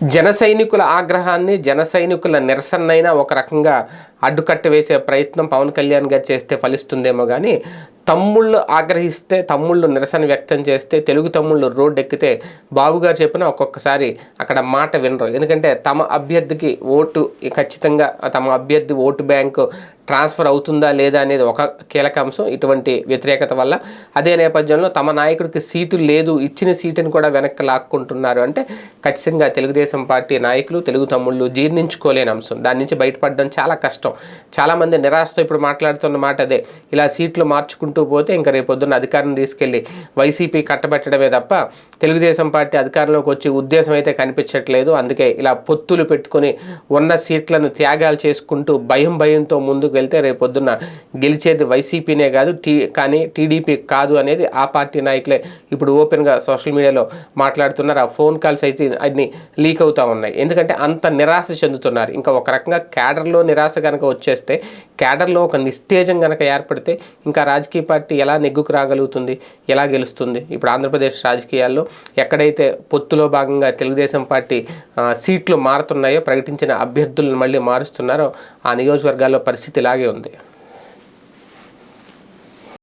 జన సైనికుల ఆగ్రహాన్ని జన సైనికుల నిరసనైనా ఒక రకంగా అడ్డుకట్ట వేసే ప్రయత్నం పవన్ కళ్యాణ్ గారు చేస్తే ఫలిస్తుందేమో కానీ తమ్ముళ్ళు ఆగ్రహిస్తే తమ్ముళ్ళు నిరసన వ్యక్తం చేస్తే తెలుగు తమ్ముళ్ళు రోడ్డు ఎక్కితే బాబుగారు చెప్పిన ఒక్కొక్కసారి అక్కడ మాట వినరు. ఎందుకంటే తమ అభ్యర్థికి ఓటు ఖచ్చితంగా తమ అభ్యర్థి ఓటు బ్యాంకు ట్రాన్స్ఫర్ అవుతుందా లేదా అనేది ఒక కీలక అంశం. ఇటువంటి వ్యతిరేకత వల్ల అదే నేపథ్యంలో తమ నాయకుడికి సీటు లేదు ఇచ్చిన సీటుని కూడా వెనక్కి లాక్కుంటున్నారు. అంటే ఖచ్చితంగా తెలుగుదేశం పార్టీ నాయకులు తెలుగు తమ్ముళ్ళు జీర్ణించుకోలేని అంశం. దాని నుంచి బయటపడడం చాలా కష్టం. చాలామంది నిరాశతో ఇప్పుడు మాట్లాడుతున్న మాట అదే. ఇలా సీట్లు మార్చుకుంటూ పోతే ఇంకా రేపొద్దున్న అధికారం తీసుకెళ్ళి వైసీపీ కట్టబెట్టడమే తప్ప తెలుగుదేశం పార్టీ అధికారంలోకి వచ్చే ఉద్దేశం అయితే కనిపించట్లేదు. అందుకే ఇలా పొత్తులు పెట్టుకొని ఉన్న సీట్లను త్యాగాలు చేసుకుంటూ భయం భయంతో ముందుకు వెళ్తే రేపొద్దున గెలిచేది వైసీపీనే కాదు టీ కానీ టీడీపీ కాదు అనేది ఆ పార్టీ నాయకులే ఇప్పుడు ఓపెన్గా సోషల్ మీడియాలో మాట్లాడుతున్నారు. ఆ ఫోన్ కాల్స్ అయితే అన్ని లీక్ అవుతూ ఉన్నాయి. ఎందుకంటే అంత నిరాశ చెందుతున్నారు. ఇంకా ఒక రకంగా క్యాడర్లో నిరాశ కనుక వచ్చేస్తే క్యాడర్లో ఒక నిస్తేజం కనుక ఏర్పడితే ఇంకా రాజకీయ పార్టీ ఎలా నెగ్గుకు రాగలుగుతుంది ఎలా గెలుస్తుంది? ఇప్పుడు ఆంధ్రప్రదేశ్ రాజకీయాల్లో ఎక్కడైతే పొత్తులో భాగంగా తెలుగుదేశం పార్టీ సీట్లు మారుతున్నాయో ప్రకటించిన అభ్యర్థులను మళ్ళీ మారుస్తున్నారో ఆ నియోజకవర్గాల్లో పరిస్థితి ఇలాగే ఉంది.